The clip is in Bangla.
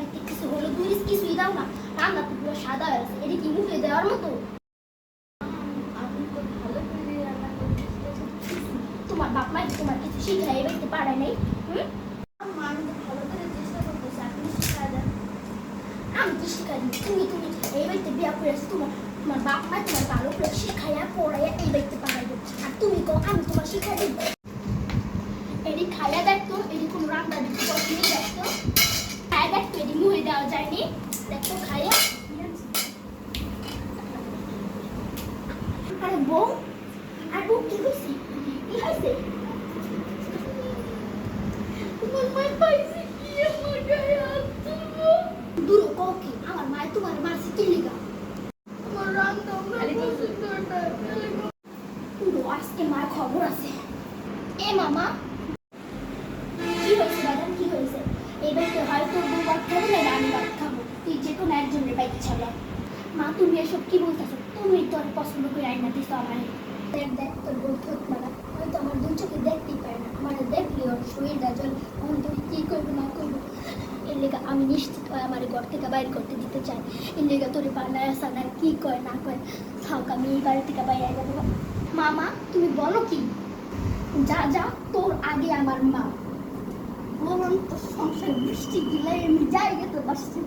ভিত্তিক কিছু হলো দুরিস কিছুই দাও না রান্না তো পুরো সাদা হয়ে এটা কি মুখে দেওয়ার মতো? তোমার বাপ মা তোমার কিছু শিখাই বেরতে পারে নাই আমি তো শিখাই? তুমি তুমি এই বাড়িতে বিয়া করে তোমার তোমার বাপ মা তোমার ভালো করে শিখাইয়া পড়াইয়া এই বাড়িতে পাঠাইবো আর তুমি কো আমি তোমার শিখাই দিব এটি খাইয়া দেখতো এটি কোনো রান্না দিতে পছন্দ দেখতো খাইয়া দেখতো দেওয়া যায়নি। দেখতো খাইয়া। আরে বউ আর বউ কি হয়েছে কি হয়েছে তোমার মায়ের পাইছে কি? আমার গায়ে হাত তুলবো। দূর কও কি? আমার মায়ের তোমার মারছে কি লিগা? আমার রান্না খালি তো- পছন্দ না পুরো আজকে মার খবর আছে। এ মামা এবার তো হয়তো বউ ভাত খাব না আমি ভাত খাব। তুই যে কোনো একজনের বাইক ছাড়া মা, তুমি এসব কি বলতেছো? তুমি তোর পছন্দ করে আইনা দিছো আমার। দেখ দেখ, তোর বউ থোক মারা হয়তো আমার দু চোখে দেখতেই পারে না। আমার দেখলি ওর শরীরটা জল। এখন তুমি কি করব, না করব? এর লেগে আমি নিশ্চিত হয় আমার ঘর থেকে বাইরে করতে দিতে চাই এর লেগে তোর বানায় সানায় কি কয় না কয় থাক, আমি এই বাড়ি থেকে বাইরে যাব। মামা তুমি বলো কি? যা যা, তোর আগে আমার মা। বলুন তো সংসার বৃষ্টি দিলে আমি যাই যেতে বাসতে